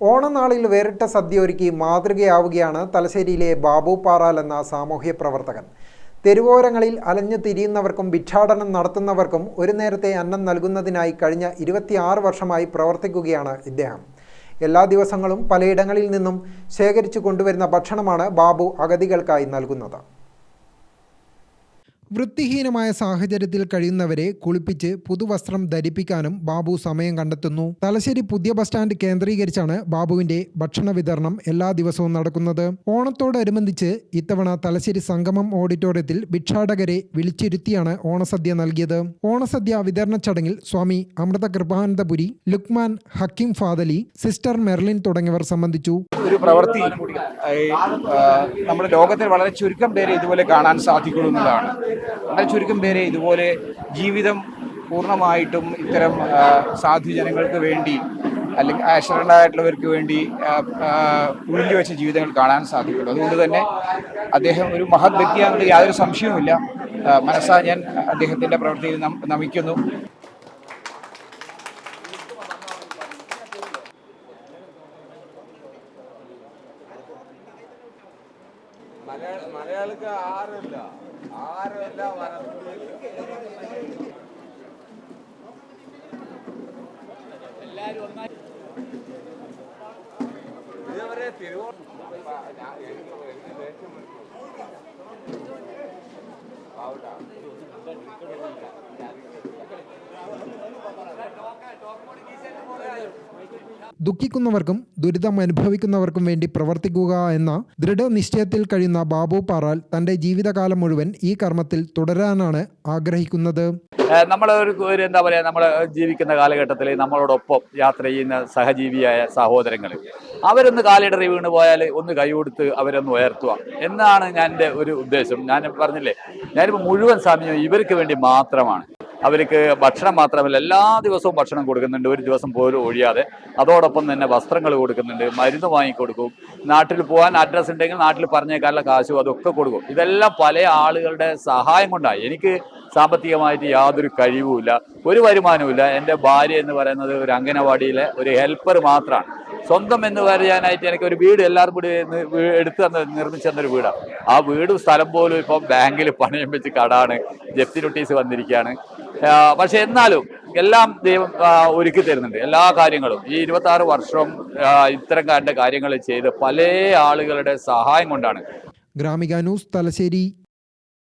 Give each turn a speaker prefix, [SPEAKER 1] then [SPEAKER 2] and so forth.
[SPEAKER 1] ഓണനാളിൽ വേറിട്ട സദ്യ ഒരുക്കി മാതൃകയാവുകയാണ് തലശ്ശേരിയിലെ ബാബു പാറാൽ എന്ന സാമൂഹ്യ പ്രവർത്തകൻ. തെരുവോരങ്ങളിൽ അലഞ്ഞു തിരിയുന്നവർക്കും ഭിക്ഷാടനം നടത്തുന്നവർക്കും ഒരു നേരത്തെ അന്നം നൽകുന്നതിനായി കഴിഞ്ഞ ഇരുപത്തിയാറ് വർഷമായി പ്രവർത്തിക്കുകയാണ് ഇദ്ദേഹം. എല്ലാ ദിവസങ്ങളും പലയിടങ്ങളിൽ നിന്നും ശേഖരിച്ചു കൊണ്ടുവരുന്ന ഭക്ഷണമാണ് ബാബു അഗതികൾക്കായി നൽകുന്നത്. വൃത്തിഹീനമായ സാഹചര്യത്തിൽ കഴിയുന്നവരെ കുളിപ്പിച്ച് പുതുവസ്ത്രം ധരിപ്പിക്കാനും ബാബു സമയം കണ്ടെത്തുന്നു. തലശ്ശേരി പുതിയ ബസ് സ്റ്റാൻഡ് കേന്ദ്രീകരിച്ചാണ് ബാബുവിന്റെ ഭക്ഷണ വിതരണം എല്ലാ ദിവസവും നടക്കുന്നത്. ഓണത്തോടനുബന്ധിച്ച് ഇത്തവണ തലശ്ശേരി സംഗമം ഓഡിറ്റോറിയത്തിൽ ഭിക്ഷാടകരെ വിളിച്ചിരുത്തിയാണ് ഓണസദ്യ നൽകിയത്. ഓണസദ്യ വിതരണ ചടങ്ങിൽ സ്വാമി അമൃത കൃപാനന്ദപുരി ലുക്മാൻ ഹക്കിം ഫാദലി സിസ്റ്റർ മെർലിൻ തുടങ്ങിയവർ സംബന്ധിച്ചു.
[SPEAKER 2] ഒരു പ്രവൃത്തി നമ്മുടെ ലോകത്തിൽ വളരെ ചുരുക്കം പേരെ ഇതുപോലെ കാണാൻ സാധിക്കുള്ളൂ എന്നതാണ് വളരെ ചുരുക്കം പേരെ ഇതുപോലെ ജീവിതം പൂർണമായിട്ടും ഇത്തരം സാധു ജനങ്ങൾക്ക് വേണ്ടി അല്ലെങ്കിൽ ആശ്രണ്ടായിട്ടുള്ളവർക്ക് വേണ്ടി ഉഴിഞ്ഞു വെച്ച ജീവിതങ്ങൾ കാണാൻ സാധിക്കുള്ളൂ അതുകൊണ്ട് തന്നെ അദ്ദേഹം ഒരു മഹത് വ്യക്തിയാണെന്ന് യാതൊരു സംശയവുമില്ല. മനസ്സാ ഞാൻ അദ്ദേഹത്തിന്റെ പ്രവൃത്തിയിൽ നമിക്കുന്നു.
[SPEAKER 3] മലയാളിക്ക് ആരുമില്ല. ആരുമില്ല ഇതുവരെ തിരുവോണം
[SPEAKER 1] ദുഃഖിക്കുന്നവർക്കും ദുരിതം അനുഭവിക്കുന്നവർക്കും വേണ്ടി പ്രവർത്തിക്കുക എന്ന ദൃഢനിശ്ചയത്തിൽ കഴിയുന്ന ബാബു പാറാൽ തന്റെ ജീവിതകാലം മുഴുവൻ ഈ കർമ്മത്തിൽ തുടരാനാണ് ആഗ്രഹിക്കുന്നത്.
[SPEAKER 4] നമ്മൾ ഒരു എന്താ പറയുക നമ്മൾ ജീവിക്കുന്ന കാലഘട്ടത്തിൽ നമ്മളോടൊപ്പം യാത്ര ചെയ്യുന്ന സഹജീവിയായ സഹോദരങ്ങൾ അവരൊന്ന് കാലിടറി വീണ് പോയാൽ ഒന്ന് കൈ കൊടുത്ത് അവരൊന്ന് ഉയർത്തുക. എന്നാണ് ഞാൻ എന്റെ ഒരു ഉദ്ദേശം. ഞാൻ പറഞ്ഞില്ലേ ഞാനിപ്പോൾ മുഴുവൻ സമയവും ഇവർക്ക് വേണ്ടി മാത്രമാണ്. അവർക്ക് ഭക്ഷണം മാത്രമല്ല എല്ലാ ദിവസവും ഭക്ഷണം കൊടുക്കുന്നുണ്ട്. ഒരു ദിവസം പോലും ഒഴിയാതെ. അതോടൊപ്പം തന്നെ വസ്ത്രങ്ങൾ കൊടുക്കുന്നുണ്ട് മരുന്ന് വാങ്ങിക്കൊടുക്കും നാട്ടിൽ പോകാൻ അഡ്രസ്സ് ഉണ്ടെങ്കിൽ നാട്ടിൽ പറഞ്ഞേക്കാനുള്ള കാശും അതൊക്കെ കൊടുക്കും. ഇതെല്ലാം പല ആളുകളുടെ സഹായം കൊണ്ടാണ്. എനിക്ക് സാമ്പത്തികമായിട്ട് യാതൊരു കഴിവുമില്ല ഒരു വരുമാനവുമില്ല. എന്റെ ഭാര്യ എന്ന് പറയുന്നത് ഒരു അംഗനവാടിയിലെ ഒരു ഹെൽപ്പർ മാത്രമാണ് സ്വന്തം എന്ന് പറയാനായിട്ട് എനിക്ക് ഒരു വീട് എല്ലാവരും കൂടി എടുത്തു തന്ന നിർമ്മിച്ചു തന്നൊരു വീടാണ്. ആ വീടും സ്ഥലം പോലും ഇപ്പം ബാങ്കിൽ പണയം വെച്ച് കടാണ്. ജപ്തി നോട്ടീസ് വന്നിരിക്കുകയാണ്. പക്ഷെ എന്നാലും എല്ലാം ദൈവം ഒരുക്കി തരുന്നുണ്ട്. എല്ലാ കാര്യങ്ങളും. ഈ ഇരുപത്തി ആറ് വർഷം ഇത്തരം കാര്യങ്ങൾ ചെയ്ത് പല ആളുകളുടെ സഹായം കൊണ്ടാണ്.
[SPEAKER 1] ഗ്രാമിക ന്യൂസ് തലശ്ശേരി